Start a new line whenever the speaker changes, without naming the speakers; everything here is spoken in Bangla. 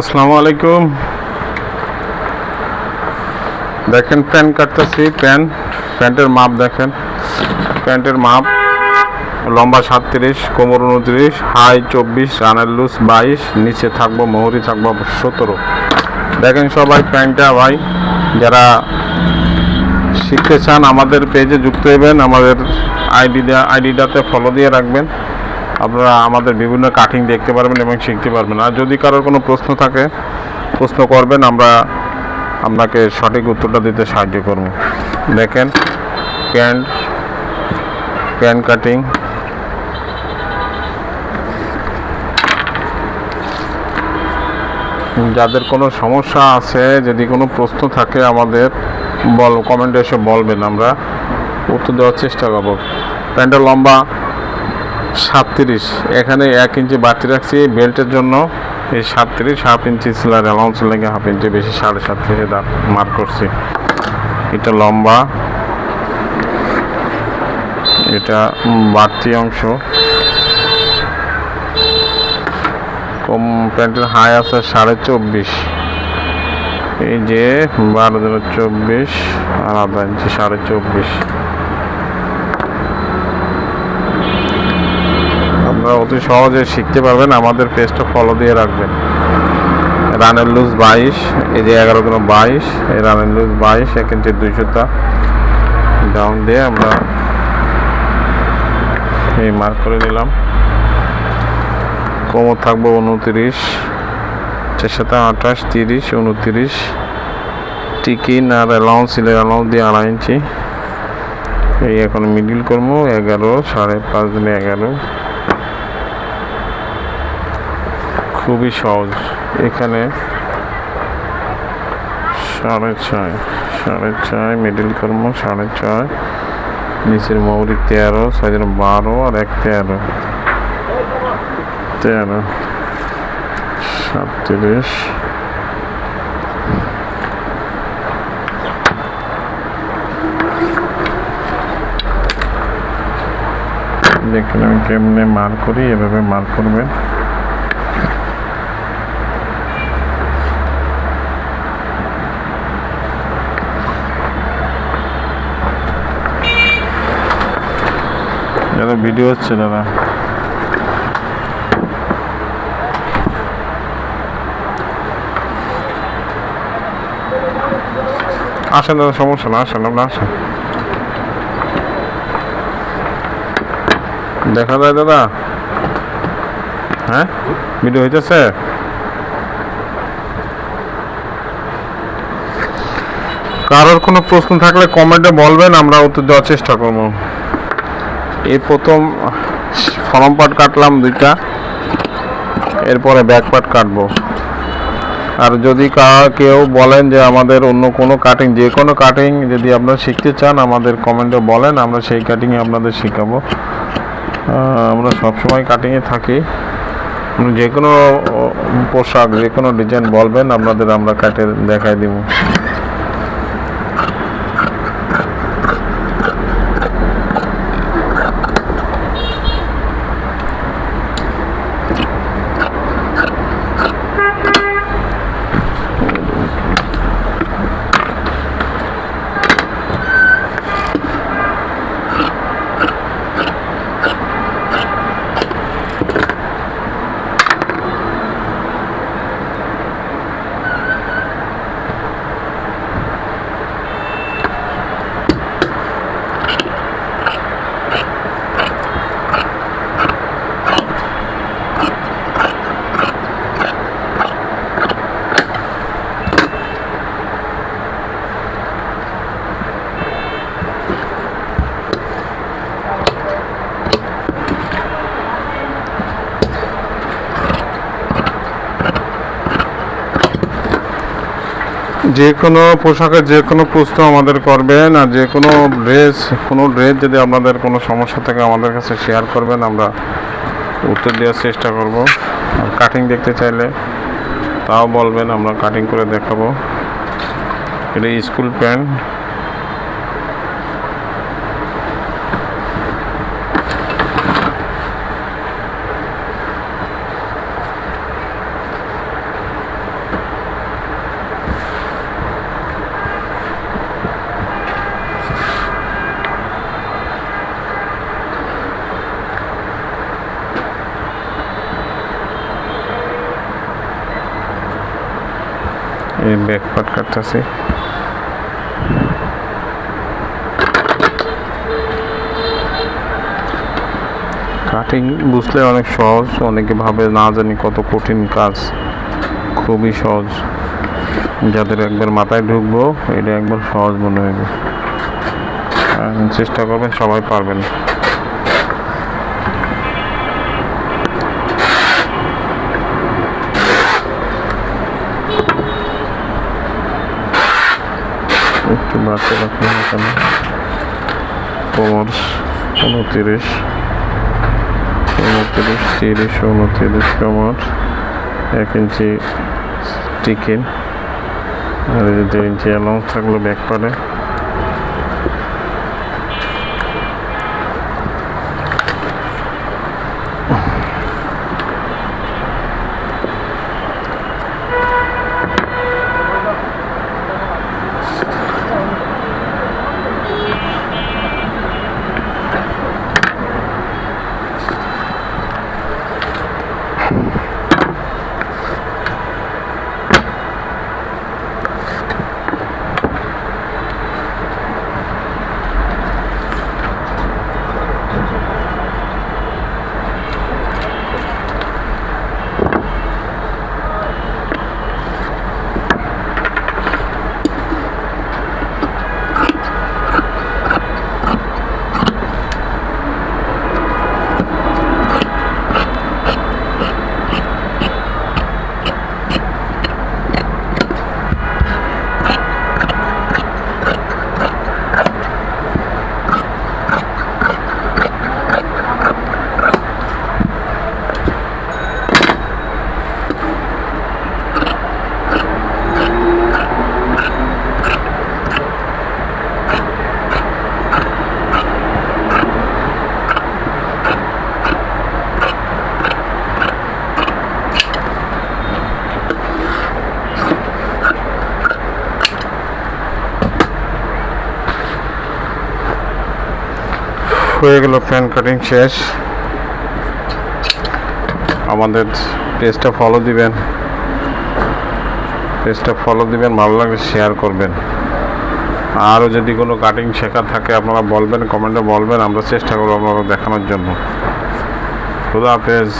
আসসালামু আলাইকুম। দেখেন, প্যান্ট কাটতেছি, প্যান্ট, প্যান্টের মাপ দেখেন। প্যান্টের মাপ, লম্বা সাতত্রিশ, কোমর উনত্রিশ, হাই চব্বিশ, রানের লুজ বাইশ, নিচে থাকব, মোহরি থাকব সতেরো। দেখেন সবাই প্যান্টটা, ভাই, যারা শিখতে চান, আমাদের পেজে যুক্ত হবেন আমাদের আইডি আইডিটাতে ফলো দিয়ে রাখবেন। আপনারা আমাদের বিভিন্ন কাটিং দেখতে পারবেন এবং শিখতে পারবেন। আর যদি কারোর কোনো প্রশ্ন থাকে, প্রশ্ন করবেন, আমরা আপনাকে সঠিক উত্তরটা দিতে সাহায্য করব। দেখেন, প্যান্ট প্যান্ট কাটিং যাদের কোনো সমস্যা আছে, যদি কোনো প্রশ্ন থাকে আমাদের, বল কমেন্টে এসে বলবেন, আমরা উত্তর দেওয়ার চেষ্টা করব। প্যান্টের লম্বা সাতত্রিশ। এখানে এক ইঞ্চি বাড়তি রাখছি বেল্টের জন্য এই সাতত্রিশ, হাফ ইঞ্চি সিলার অ্যালাউন্স লেগে হাফ ইঞ্চি বেশি সাড়ে সাতত্রিশে দাম মার্ক করছি। এটা লম্বা। এটা বাড়তি অংশ। কম প্যান্টের হাই আছে সাড়ে চব্বিশ। এই যে বারো দিন চব্বিশ, আর আধা ইঞ্চি সাড়ে চব্বিশ আপনারা অতি সহজে শিখতে পারবেন, আমাদের পেজটা ফলো দিয়ে রাখবেন। রানের লুজ বাইশ, এই যে এগারো দিন বাইশ, এই রানের লুজ বাইশ, এক ইঞ্চি দুইশোটা ডাউন দিয়ে আমরা এই মার্ক করে নিলাম। কোমর থাকব উনত্রিশ চার সাথে আঠাশ, তিরিশ, উনত্রিশ টিকিন আর অ্যালাউন্স সিলের অ্যালাউন্স দিয়ে আড়াই ইঞ্চি। এই এখন মিডিল করব, এগারো, সাড়ে পাঁচ দিনে এগারো। খুবই সহজ। এখানে সাড়ে ছয় সাড়ে ছয় মিডিল কর্ম সাড়ে ছয়, নিচের মৌরি তেরো, সাইজের বারো আর এক তেরো। তেরো, সাতত্রিশ। দেখুন আমি কেমনে মার করি, এভাবে মার করবেন। দাদা ভিডিও হচ্ছে দাদা আসেন দাদা, সমস্যা না, আসেন আপনার আসেন। দেখা যায় দাদা? হ্যাঁ? ভিডিও হইতেছে? কারোর কোনো প্রশ্ন থাকলে কমেন্টে বলবেন, আমরা উত্তর দেওয়ার চেষ্টা করব। এই প্রথম ফরম পার্ট কাটলাম দুইটা, এরপরে ব্যাক পার্ট কাটবো। আর যদি কেউ বলেন যে আমাদের অন্য কোনো কাটিং যে কোনো কাটিং যদি আপনারা শিখতে চান, আমাদের কমেন্টে বলেন, আমরা সেই কাটিংয়ে আপনাদের শেখাবো। আমরা সবসময় কাটিংয়ে থাকি। যে কোনো পোশাক, যে কোনো ডিজাইন বলবেন, আপনাদের আমরা কাটে দেখাই দিব। যে কোনো পোশাকের যে কোনো প্রশ্ন আমাদের করবেন আর যে কোনো ড্রেস কোনো ড্রেস যদি আপনাদের কোনো সমস্যা থাকে আমাদের কাছে শেয়ার করবেন, আমরা উত্তর দেওয়ার চেষ্টা করব। আর কাটিং দেখতে চাইলে তাও বলবেন, আমরা কাটিং করে দেখাবো। এটা স্কুল প্যান্ট এই ব্যাক পার্ট কাটতেছি। কাটিং বুঝলে অনেক সহজ, অনেকে ভাবে না জানি কত কঠিন কাজ। খুবই সহজ। যাদের একবার মাথায় ঢুকবো, এটা একবার সহজ মনে আর চেষ্টা করবেন, সবাই পারবেন। একটু বাড়তে রাখা এখানে কমার্স উনতিরিশ উনতিরিশ, তিরিশ, উনতিরিশ কমার্স এক ইঞ্চি টিকিন, আর দু ইঞ্চি অ্যালাউন্স থাকল ব্যাক পারে। হয়ে গেল ফ্যান কাটিং শেষ। আমাদের পেজটা ফলো দিবেন। পেজটা ফলো দিবেন, ভালো লাগলে শেয়ার করবেন। আরও যদি কোনো কাটিং শেখা থাকে, আপনারা বলবেন কমেন্টে বলবেন, আমরা চেষ্টা করব আপনারা দেখানোর জন্য। খুদা হাফেজ।